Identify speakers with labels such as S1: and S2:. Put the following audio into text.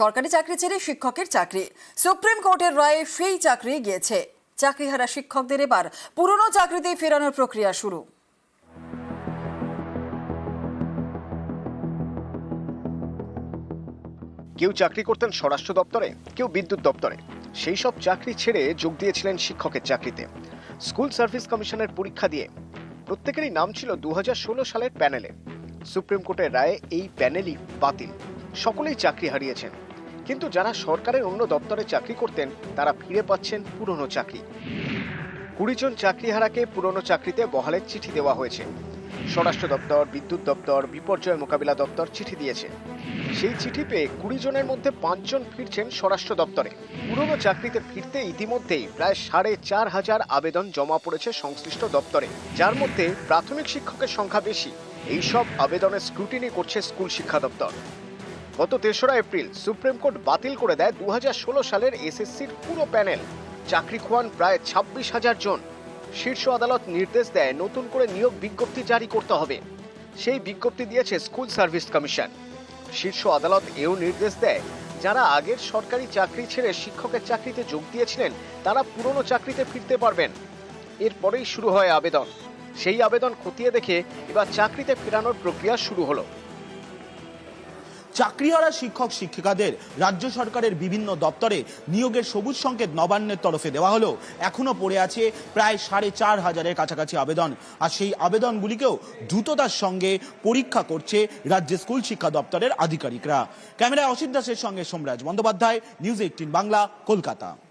S1: সরকারি চাকরি ছেড়ে শিক্ষকের চাকরি। সুপ্রিম কোর্টের রায়ে সেই চাকরি গিয়েছে। চাকরিহারা শিক্ষকদের এবার পুরনো চাকরিতে ফেরানোর প্রক্রিয়া শুরু।
S2: কেউ চাকরি করতেন স্বরাষ্ট্র দপ্তরে, কেউ বিদ্যুৎ দপ্তরে। সেই সব চাকরি ছেড়ে যোগ দিয়েছিলেন শিক্ষকের চাকরিতে। স্কুল সার্ভিস কমিশনের পরীক্ষা দিয়ে। প্রত্যেকেরই নাম ছিল দু হাজার ষোলো সালের প্যানেলে। সুপ্রিম কোর্টের রায়ে এই প্যানেলই বাতিল। সকলেই চাকরি হারিয়েছেন। কিন্তু যারা সরকারের অন্য দপ্তরে চাকরি করতেন, তারা ফিরে পাচ্ছেন পুরনো চাকরি। কুড়ি জন চাকরিহারাকে পুরনো চাকরিতে বহালের চিঠি দেওয়া হয়েছে। স্বরাষ্ট্র দপ্তর, বিদ্যুৎ দপ্তর, বিপর্যয় মোকাবিলা দপ্তর চিঠি দিয়েছে। সেই চিঠি পেয়ে কুড়ি জনের মধ্যে পাঁচজন ফিরছেন স্বরাষ্ট্র দপ্তরে। পুরনো চাকরিতে ফিরতে ইতিমধ্যেই প্রায় সাড়ে চার হাজার আবেদন জমা পড়েছে সংশ্লিষ্ট দপ্তরে, যার মধ্যে প্রাথমিক শিক্ষকের সংখ্যা বেশি। এইসব আবেদনের স্ক্রুটিনি করছে স্কুল শিক্ষা দপ্তর। গত তেসরা এপ্রিল সুপ্রিম কোর্ট বাতিল করে দেয় দু হাজার ষোলো সালের এসএসসির পুরো প্যানেল। চাকরি খোয়ান প্রায় ছাব্বিশ হাজার জন। শীর্ষ আদালত নির্দেশ দেয় নতুন করে নিয়োগ বিজ্ঞপ্তি জারি করতে হবে। সেই বিজ্ঞপ্তি দিয়েছে স্কুল সার্ভিস কমিশন। শীর্ষ আদালত এও নির্দেশ দেয়, যারা আগের সরকারি চাকরি ছেড়ে শিক্ষকের চাকরিতে যোগ দিয়েছিলেন, তারা পুরনো চাকরিতে ফিরতে পারবেন। এরপরেই শুরু হয় আবেদন। সেই আবেদন খতিয়ে দেখে এবার চাকরিতে ফেরানোর প্রক্রিয়া শুরু হলো।
S3: চাকরিহারা শিক্ষক শিক্ষিকাদের রাজ্য সরকারের বিভিন্ন দপ্তরে নিয়োগের সবুজ সংকেত নবান্নের তরফে দেওয়া হলো। এখনও পড়ে আছে প্রায় সাড়ে চার হাজারের কাছাকাছি আবেদন। আর সেই আবেদনগুলিকেও দ্রুততার সঙ্গে পরীক্ষা করছে রাজ্যের স্কুল শিক্ষা দপ্তরের আধিকারিকরা। ক্যামেরায় অসিত দাসের সঙ্গে সোমরাজ বন্দ্যোপাধ্যায়, নিউজ এইটিন বাংলা, কলকাতা।